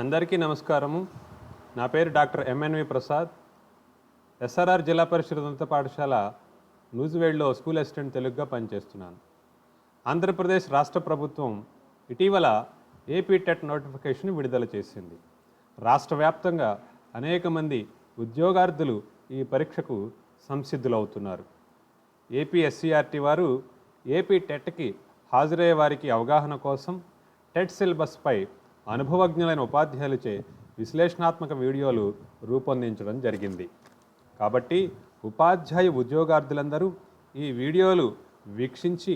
అందరికీ నమస్కారము. నా పేరు డాక్టర్ ఎంఎన్వి ప్రసాద్. ఎస్ఆర్ఆర్ జిల్లా పరిషత్ ఉన్నత పాఠశాల నూజివేడ్లో స్కూల్ అసిస్టెంట్ తెలుగుగా పనిచేస్తున్నాను. ఆంధ్రప్రదేశ్ రాష్ట్ర ప్రభుత్వం ఇటీవల ఏపీ టెట్ నోటిఫికేషన్ విడుదల చేసింది. రాష్ట్ర వ్యాప్తంగా అనేక మంది ఉద్యోగార్థులు ఈ పరీక్షకు సంసిద్ధులవుతున్నారు. ఏపీ ఎస్సీఆర్టీ వారు ఏపీ టెట్కి హాజరయ్యే వారికి అవగాహన కోసం టెట్ సిలబస్పై అనుభవజ్ఞులైన ఉపాధ్యాయులచే విశ్లేషణాత్మక వీడియోలు రూపొందించడం జరిగింది. కాబట్టి ఉపాధ్యాయ ఉద్యోగార్థులందరూ ఈ వీడియోలు వీక్షించి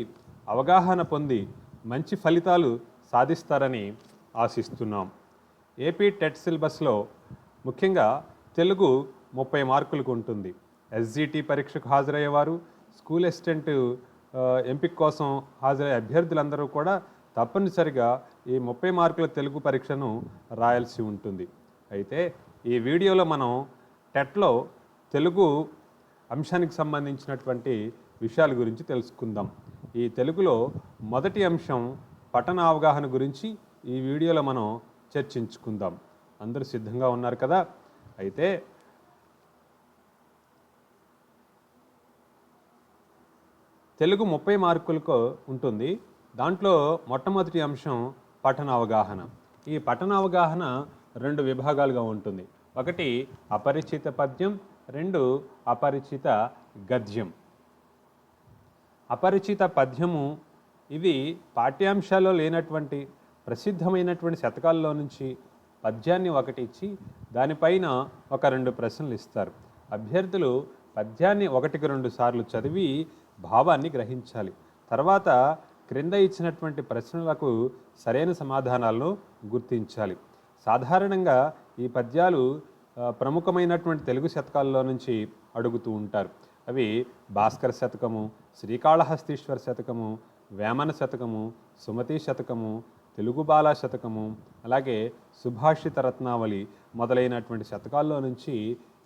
అవగాహన పొంది మంచి ఫలితాలు సాధిస్తారని ఆశిస్తున్నాం. ఏపీ టెట్ సిలబస్లో ముఖ్యంగా తెలుగు ముప్పై మార్కులకు ఉంటుంది. ఎస్జిటి పరీక్షకు హాజరయ్యేవారు స్కూల్ అసిస్టెంట్ ఎంపిక కోసం హాజరయ్యే అభ్యర్థులందరూ కూడా తప్పనిసరిగా ఈ ముప్పై మార్కుల తెలుగు పరీక్షను రాయాల్సి ఉంటుంది. అయితే ఈ వీడియోలో మనం టెట్లో తెలుగు అంశానికి సంబంధించినటువంటి విషయాల గురించి తెలుసుకుందాం. ఈ తెలుగులో మొదటి అంశం పఠన అవగాహన గురించి ఈ వీడియోలో మనం చర్చించుకుందాం. అందరూ సిద్ధంగా ఉన్నారు కదా? అయితే తెలుగు ముప్పై మార్కులకు ఉంటుంది. దాంట్లో మొట్టమొదటి అంశం పఠన అవగాహన ఈ పఠన అవగాహన రెండు విభాగాలుగా ఉంటుంది. ఒకటి అపరిచిత పద్యం రెండు అపరిచిత గద్యం. అపరిచిత పద్యము ఇవి పాఠ్యాంశాల్లో లేనటువంటి ప్రసిద్ధమైనటువంటి శతకాల్లో నుంచి పద్యాన్ని ఒకటి ఇచ్చి దానిపైన ఒక రెండు ప్రశ్నలు ఇస్తారు. అభ్యర్థులు పద్యాన్ని ఒకటికి రెండు సార్లు చదివి భావాన్ని గ్రహించాలి. తర్వాత క్రింద ఇచ్చినటువంటి ప్రశ్నలకు సరైన సమాధానాలను గుర్తించాలి. సాధారణంగా ఈ పద్యాలు ప్రముఖమైనటువంటి తెలుగు శతకాల్లో నుంచి అడుగుతూ ఉంటారు. అవి భాస్కర శతకము శ్రీకాళహస్తీశ్వర శతకము వేమన శతకము సుమతి శతకము తెలుగు బాల శతకము అలాగే సుభాషిత రత్నావళి మొదలైనటువంటి శతకాల్లో నుంచి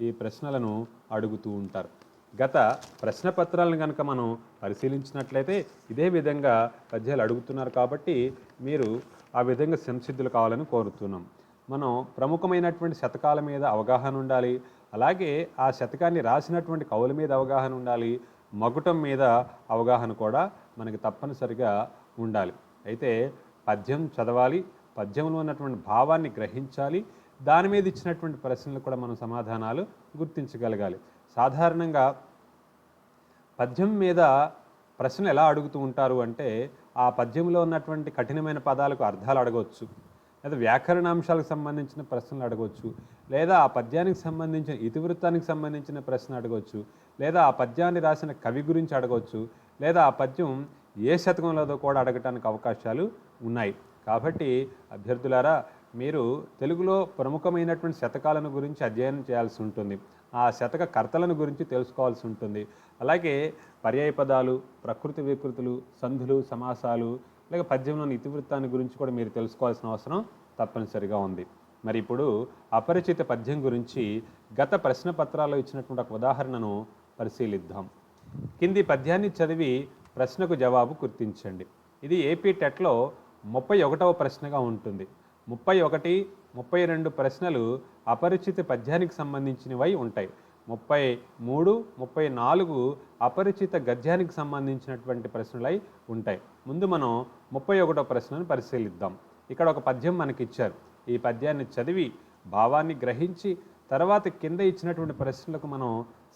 ఈ ప్రశ్నలను అడుగుతూ ఉంటారు. గత ప్రశ్న పత్రాలను కనుక మనం పరిశీలించినట్లయితే ఇదే విధంగా పద్యాలు అడుగుతున్నారు కాబట్టి మీరు ఆ విధంగా సంసిద్ధులు కావాలని కోరుతున్నాం. మనం ప్రముఖమైనటువంటి శతకాల మీద అవగాహన ఉండాలి అలాగే ఆ శతకాన్ని రాసినటువంటి కవుల మీద అవగాహన ఉండాలి మగుటం మీద అవగాహన కూడా మనకి తప్పనిసరిగా ఉండాలి. అయితే పద్యం చదవాలి పద్యంలో ఉన్నటువంటి భావాన్ని గ్రహించాలి దాని మీద ఇచ్చినటువంటి ప్రశ్నలు కూడా మనం సమాధానాలు గుర్తించగలగాలి. సాధారణంగా పద్యం మీద ప్రశ్నలు ఎలా అడుగుతూ ఉంటారు అంటే ఆ పద్యంలో ఉన్నటువంటి కఠినమైన పదాలకు అర్థాలు అడగవచ్చు లేదా వ్యాకరణాంశాలకు సంబంధించిన ప్రశ్నలు అడగవచ్చు లేదా ఆ పద్యానికి సంబంధించిన ఇతివృత్తానికి సంబంధించిన ప్రశ్న అడగవచ్చు లేదా ఆ పద్యాన్ని రాసిన కవి గురించి అడగవచ్చు లేదా ఆ పద్యం ఏ శతకంలోదో కూడా అడగటానికి అవకాశాలు ఉన్నాయి. కాబట్టి అభ్యర్థులారా మీరు తెలుగులో ప్రముఖమైనటువంటి శతకాలను గురించి అధ్యయనం చేయాల్సి ఉంటుంది. ఆ శతక కర్తలను గురించి తెలుసుకోవాల్సి ఉంటుంది. అలాగే పర్యాయ పదాలు ప్రకృతి వికృతులు సంధులు సమాసాలు అలాగే పద్యంలోని ఇతివృత్తాన్ని గురించి కూడా మీరు తెలుసుకోవాల్సిన అవసరం తప్పనిసరిగా ఉంది. మరి ఇప్పుడు అపరిచిత పద్యం గురించి గత ప్రశ్న పత్రాల్లో ఇచ్చినటువంటి ఒక ఉదాహరణను పరిశీలిద్దాం. కింది పద్యాన్ని చదివి ప్రశ్నకు జవాబు గుర్తించండి. ఇది ఏపీ టెట్లో ముప్పై ఒకటవ ప్రశ్నగా ఉంటుంది. ముప్పై ఒకటి ముప్పై రెండు ప్రశ్నలు అపరిచిత పద్యానికి సంబంధించినవై ఉంటాయి. ముప్పై మూడు ముప్పై నాలుగు అపరిచిత గద్యానికి సంబంధించినటువంటి ప్రశ్నలై ఉంటాయి. ముందు మనం ముప్పై ఒకటో ప్రశ్నను పరిశీలిద్దాం. ఇక్కడ ఒక పద్యం మనకి ఇచ్చారు ఈ పద్యాన్ని చదివి భావాన్ని గ్రహించి తర్వాత కింద ఇచ్చినటువంటి ప్రశ్నలకు మనం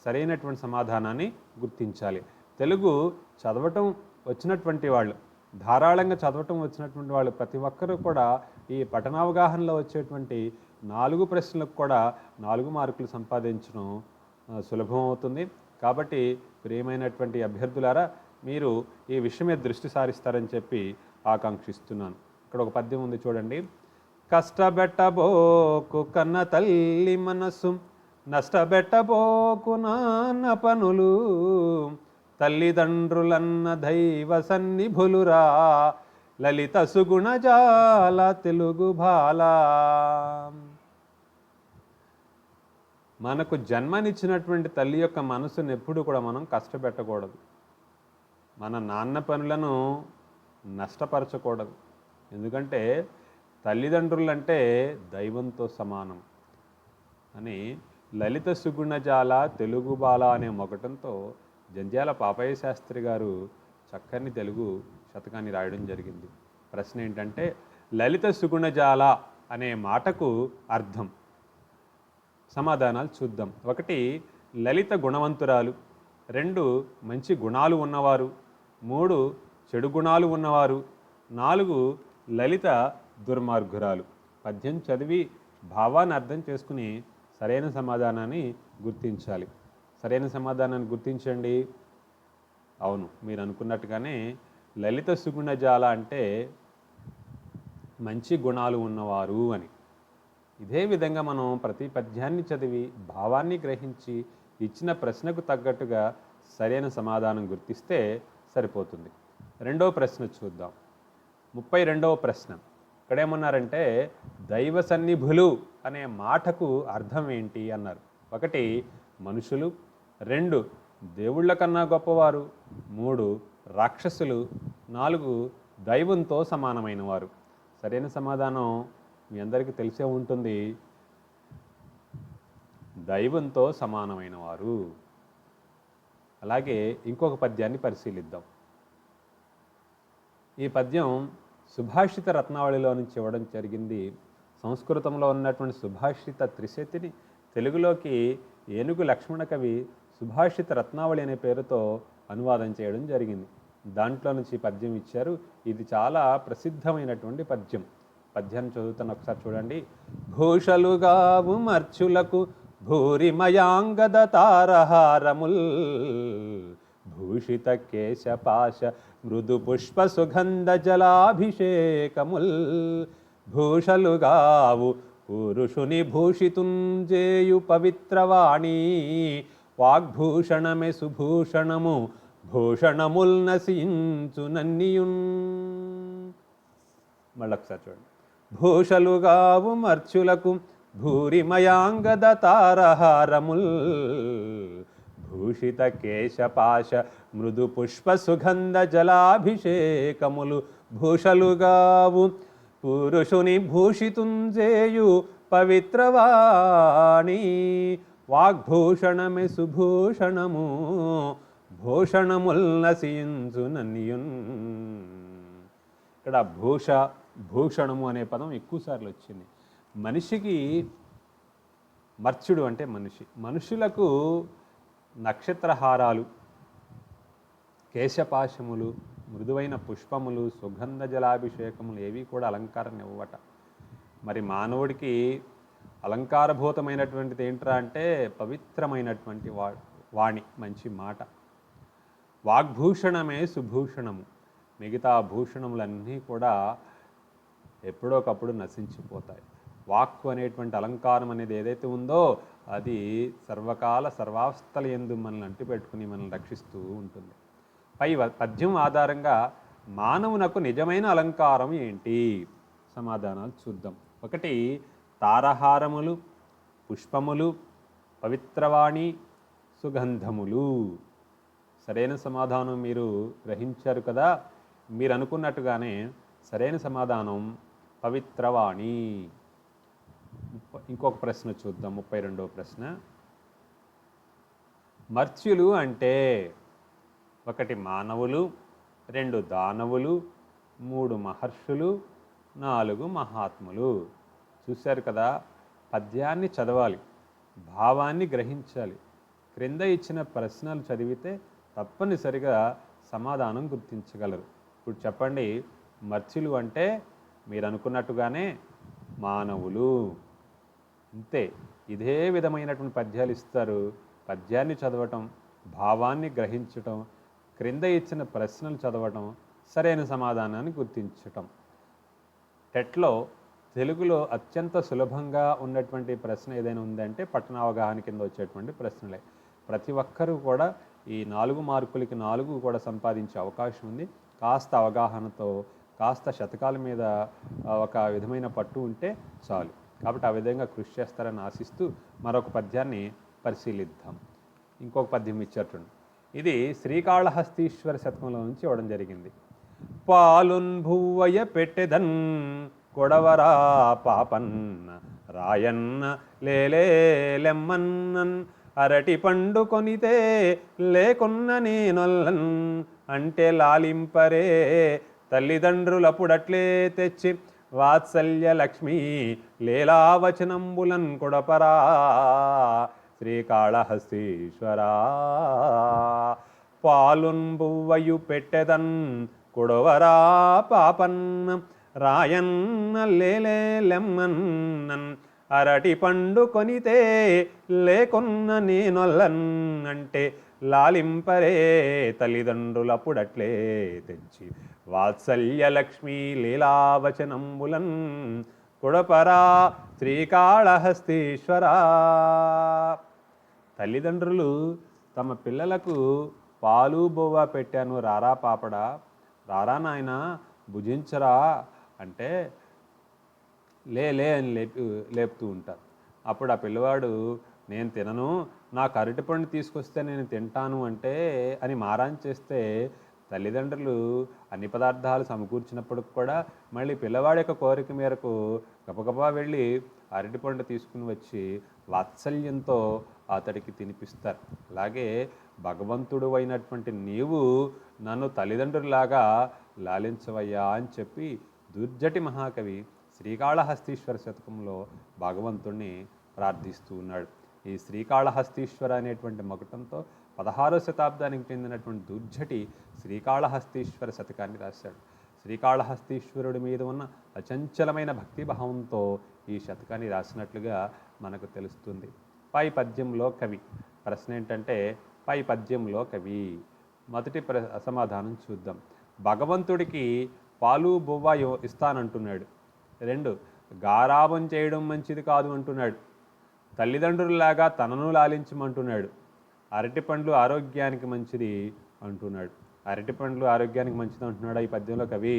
సరైనటువంటి సమాధానాన్ని గుర్తించాలి. తెలుగు చదవటం వచ్చినటువంటి వాళ్ళు ధారాళంగా చదవటం వచ్చినటువంటి వాళ్ళు ప్రతి ఒక్కరూ కూడా ఈ పఠనావగాహనలో వచ్చేటువంటి నాలుగు ప్రశ్నలకు కూడా నాలుగు మార్కులు సంపాదించడం సులభం అవుతుంది. కాబట్టి ప్రియమైనటువంటి అభ్యర్థులారా మీరు ఈ విషయం మీద దృష్టి సారిస్తారని చెప్పి ఆకాంక్షిస్తున్నాను. ఇక్కడ ఒక పద్యం ఉంది చూడండి. కష్టబెట్టబోకు కన్న తల్లి మనసు నష్టబెట్టబోకు నాన్న పనులు తల్లిదండ్రులన్న దైవ సన్నిభులురా లలిత సుగుణజాల తెలుగు బాల. మనకు జన్మనిచ్చినటువంటి తల్లి యొక్క మనసును ఎప్పుడు కూడా మనం కష్టపెట్టకూడదు. మన నాన్న పనులను నష్టపరచకూడదు. ఎందుకంటే తల్లిదండ్రులు అంటే దైవంతో సమానం. అని లలిత సుగుణజాల తెలుగు బాల అనే మొగటంతో జంధ్యాల పాపయ్య శాస్త్రి గారు చక్కని తెలుగు శతకాన్ని రాయడం జరిగింది. ప్రశ్న ఏంటంటే లలిత సుగుణజాల అనే మాటకు అర్థం. సమాధానాలు చూద్దాం. ఒకటి లలిత గుణవంతురాలు. రెండు మంచి గుణాలు ఉన్నవారు. మూడు చెడు గుణాలు ఉన్నవారు. నాలుగు లలిత దుర్మార్గురాలు. పద్యం చదివి భావాన్ని అర్థం చేసుకుని సరైన సమాధానాన్ని గుర్తించాలి. సరైన సమాధానాన్ని గుర్తించండి. అవును మీరు అనుకున్నట్టుగానే లలిత సుగుణజాల అంటే మంచి గుణాలు ఉన్నవారు అని. ఇదే విధంగా మనం ప్రతి పద్యాన్ని చదివి భావాన్ని గ్రహించి ఇచ్చిన ప్రశ్నకు తగ్గట్టుగా సరైన సమాధానం గుర్తిస్తే సరిపోతుంది. రెండవ ప్రశ్న చూద్దాం. ముప్పై రెండవ ప్రశ్న. ఇక్కడేమన్నారంటే దైవ సన్నిభులు అనే మాటకు అర్థం ఏంటి అన్నారు. ఒకటి మనుషులు. రెండు దేవుళ్ళ కన్నా గొప్పవారు. మూడు రాక్షసులు నాలుగు దైవంతో సమానమైన వారు సరైన సమాధానం మీ అందరికీ తెలిసే ఉంటుంది. దైవంతో సమానమైన వారు అలాగే ఇంకొక పద్యాన్ని పరిశీలిద్దాం. ఈ పద్యం సుభాషిత రత్నావళిలో నుంచి ఇవ్వడం జరిగింది. సంస్కృతంలో ఉన్నటువంటి సుభాషిత త్రిశతిని తెలుగులోకి ఏనుగు లక్ష్మణ కవి సుభాషిత రత్నావళి అనే పేరుతో అనువాదం చేయడం జరిగింది. దాంట్లో నుంచి పద్యం ఇచ్చారు. ఇది చాలా ప్రసిద్ధమైనటువంటి పద్యం. పద్యం చదువుతాను ఒకసారి చూడండి. భూషలుగావు మర్చులకు భూరిమయాంగద తారహారముల్ భూషిత కేశపాశ మృదు పుష్ప సుగంధ జలాభిషేకముల్ భూషలుగావు పురుషుని భూషితుంజేయు పవిత్రవాణి వాగ్భూషణమే సుభూషణము భూషణముల్ నశించు నన్నియున్. మళ్ళొకసారి చూడండి. భూషలుగావు మర్చులకు భూరిమయాంగద తారహారముల్ భూషిత కేశపాశ మృదు పుష్ప సుగంధ జలాభిషేకములు భూషలుగావు పురుషుని భూషితుంజేయు పవిత్రవాణి. వాగ్భూషణమే సుభూషణము భూషణముల్ నశించు ఇక్కడ భూష భూషణము అనే పదం ఎక్కువసార్లు వచ్చింది. మనిషికి మర్చుడు అంటే మనిషి. మనుషులకు నక్షత్రహారాలు కేశపాశములు మృదువైన పుష్పములు సుగంధ జలాభిషేకములు ఏవి కూడా అలంకారం ఇవ్వట మరి మానవుడికి అలంకారభూతమైనటువంటిది ఏంట్రా అంటే పవిత్రమైనటువంటి వా వాణి మంచి మాట. వాగ్భూషణమే సుభూషణము. మిగతా భూషణములన్నీ కూడా ఎప్పుడోకప్పుడు నశించిపోతాయి. వాక్కు అనేటువంటి అలంకారం అనేది ఏదైతే ఉందో అది సర్వకాల సర్వావస్థల ఎందు మనల్ని అంటిపెట్టుకుని మనల్ని రక్షిస్తూ ఉంటుంది. పై పద్యం ఆధారంగా మానవునకు నిజమైన అలంకారం ఏంటి? సమాధానాలు చూద్దాం. ఒకటి తారహారములు పుష్పములు పవిత్రవాణి సుగంధములు. సరైన సమాధానం మీరు గ్రహించారు కదా? మీరు అనుకున్నట్టుగానే సరైన సమాధానం పవిత్రవాణి. ఇంకొక ప్రశ్న చూద్దాం ముప్పై రెండవ ప్రశ్న. మర్త్యులు అంటే ఒకటి మానవులు రెండు దానవులు మూడు మహర్షులు నాలుగు మహాత్ములు. చూశారు కదా పద్యాన్ని చదవాలి భావాన్ని గ్రహించాలి. క్రింద ఇచ్చిన ప్రశ్నలు చదివితే తప్పనిసరిగా సమాధానం గుర్తించగలరు. ఇప్పుడు చెప్పండి మర్చిలు అంటే మీరు అనుకున్నట్టుగానే మానవులు. అంతే ఇదే విధమైనటువంటి పద్యాలు ఇస్తారు. పద్యాన్ని చదవటం భావాన్ని గ్రహించటం క్రింద ఇచ్చిన ప్రశ్నలు చదవటం సరైన సమాధానాన్ని గుర్తించటం. టెట్లో తెలుగులో అత్యంత సులభంగా ఉన్నటువంటి ప్రశ్న ఏదైనా ఉందంటే పట్టణ అవగాహన కింద వచ్చేటువంటి ప్రశ్నలే. ప్రతి ఒక్కరూ కూడా ఈ నాలుగు మార్కులకి నాలుగు కూడా సంపాదించే అవకాశం ఉంది. కాస్త అవగాహనతో కాస్త శతకాల మీద ఒక విధమైన పట్టు ఉంటే చాలు. కాబట్టి ఆ విధంగా కృషి చేస్తారని ఆశిస్తూ మరొక పద్యాన్ని పరిశీలిద్దాం. ఇంకొక పద్యం ఇచ్చేటండి. ఇది శ్రీకాళహస్తీశ్వర శతకంలో నుంచి ఇవ్వడం జరిగింది. పాలున్ భువయ పెట్టెదన్ కొడవరా పాపన్న రాయన్న లేలే లెమ్మన్నన్ అరటి పండు కొనితే లేకున్న నేనొల్లన్ అంటే లాలింపరే తల్లిదండ్రులప్పుడట్లే తెచ్చి వాత్సల్య లక్ష్మి లీలావచనంబులన్ కొడపరా శ్రీకాళహస్తీశ్వరా. పాలున్ బువ్వయు పెట్టెదన్ కొడవరా పాపన్న రాయన్న లేలేలెమ్మన్నన్ అరటి పండు కొనితే లేకున్న నేనొల్లన్ అంటే లాలింపరే తల్లిదండ్రులప్పుడట్లే తెచ్చి. వాత్సల్య లక్ష్మీ లీలావచనంబులన్ కుడపరా శ్రీకాళహస్తీశ్వరా. తల్లిదండ్రులు తమ పిల్లలకు పాలు బొవ్వ పెట్టాను రారా పాపడా. రారా నాయనా భుజించరా అంటే లే లే అని లేపి లేపుతూ ఉంటారు అప్పుడు ఆ పిల్లవాడు నేను తినను నాకు అరటిపండు తీసుకొస్తే నేను తింటాను అంటే అని మారాన్ చేస్తే తల్లిదండ్రులు అన్ని పదార్థాలు సమకూర్చినప్పుడు కూడా మళ్ళీ పిల్లవాడి యొక్క కోరిక మేరకు గబగబా వెళ్ళి అరటిపండు తీసుకుని వచ్చి వాత్సల్యంతో అతడికి తినిపిస్తారు. అలాగే భగవంతుడు అయినటువంటి నీవు నన్ను తల్లిదండ్రులాగా లాలించవయ్యా అని చెప్పి దుర్జటి మహాకవి శ్రీకాళహస్తీశ్వర శతకంలో భగవంతుణ్ణి ప్రార్థిస్తూ ఉన్నాడు. ఈ శ్రీకాళహస్తీశ్వర అనేటువంటి మకుటంతో పదహారో శతాబ్దానికి చెందినటువంటి దుర్జటి శ్రీకాళహస్తీశ్వర శతకాన్ని రాశాడు. శ్రీకాళహస్తీశ్వరుడి మీద ఉన్న అచంచలమైన భక్తిభావంతో ఈ శతకాన్ని రాసినట్లుగా మనకు తెలుస్తుంది. పై పద్యంలో కవి. ప్రశ్న ఏంటంటే పై పద్యంలో కవి. మొదటి ప్ర సమాధానం చూద్దాం. భగవంతుడికి పాలు బువ్వ ఇస్తానంటున్నాడు. రెండు గారాబం చేయడం మంచిది కాదు అంటున్నాడు. తల్లిదండ్రులలాగా తనను లాలించమంటున్నాడు. అరటి పండ్లు ఆరోగ్యానికి మంచిది అంటున్నాడు. అరటి పండ్లు ఆరోగ్యానికి మంచిది అంటున్నాడు ఈ పద్యంలో కవి?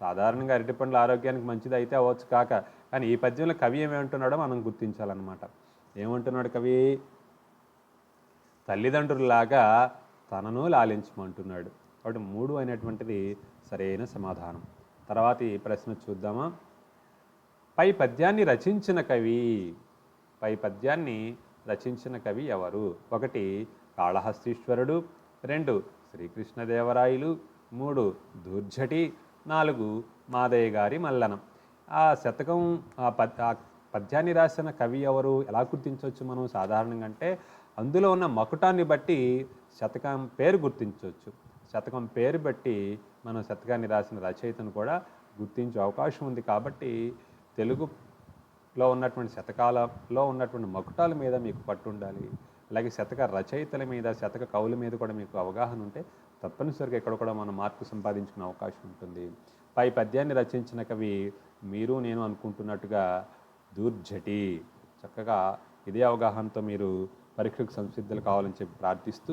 సాధారణంగా అరటి పండ్లు ఆరోగ్యానికి మంచిది అయితే అవ్వచ్చు కాక కానీ ఈ పద్యంలో కవి ఏమంటున్నాడో మనం గుర్తించాలన్నమాట. ఏమంటున్నాడు కవి? తల్లిదండ్రులలాగా తనను లాలించమంటున్నాడు. కాబట్టి మూడు అనేటువంటిది సరైన సమాధానం. తర్వాత ఈ ప్రశ్న చూద్దామా? పై పద్యాన్ని రచించిన కవి పై పద్యాన్ని రచించిన కవి ఎవరు? ఒకటి కాళహస్తీశ్వరుడు రెండు శ్రీకృష్ణదేవరాయలు మూడు దూర్జటి నాలుగు మాదయ్య గారి మల్లనం. ఆ శతకం ఆ పద్ ఆ పద్యాన్ని రాసిన కవి ఎవరు? ఎలా గుర్తించవచ్చు మనం? సాధారణంగా అంటే అందులో ఉన్న మకుటాన్ని బట్టి శతకం పేరు గుర్తించవచ్చు. శతకం పేరు బట్టి మనం శతకాన్ని రాసిన రచయితను కూడా గుర్తించే అవకాశం ఉంది కాబట్టి తెలుగులో ఉన్నటువంటి శతకాలలో ఉన్నటువంటి మకుటాల మీద మీకు పట్టు ఉండాలి అలాగే శతక రచయితల మీద శతక కవుల మీద కూడా మీకు అవగాహన ఉంటే తప్పనిసరిగా ఇక్కడ కూడా మనం మార్పు సంపాదించుకునే అవకాశం ఉంటుంది. పై పద్యాన్ని రచించిన కవి మీరు నేను అనుకుంటున్నట్టుగా దూర్జటి. చక్కగా ఇదే అవగాహనతో మీరు పరీక్షకు సంసిద్ధులు కావాలని చెప్పి ప్రార్థిస్తూ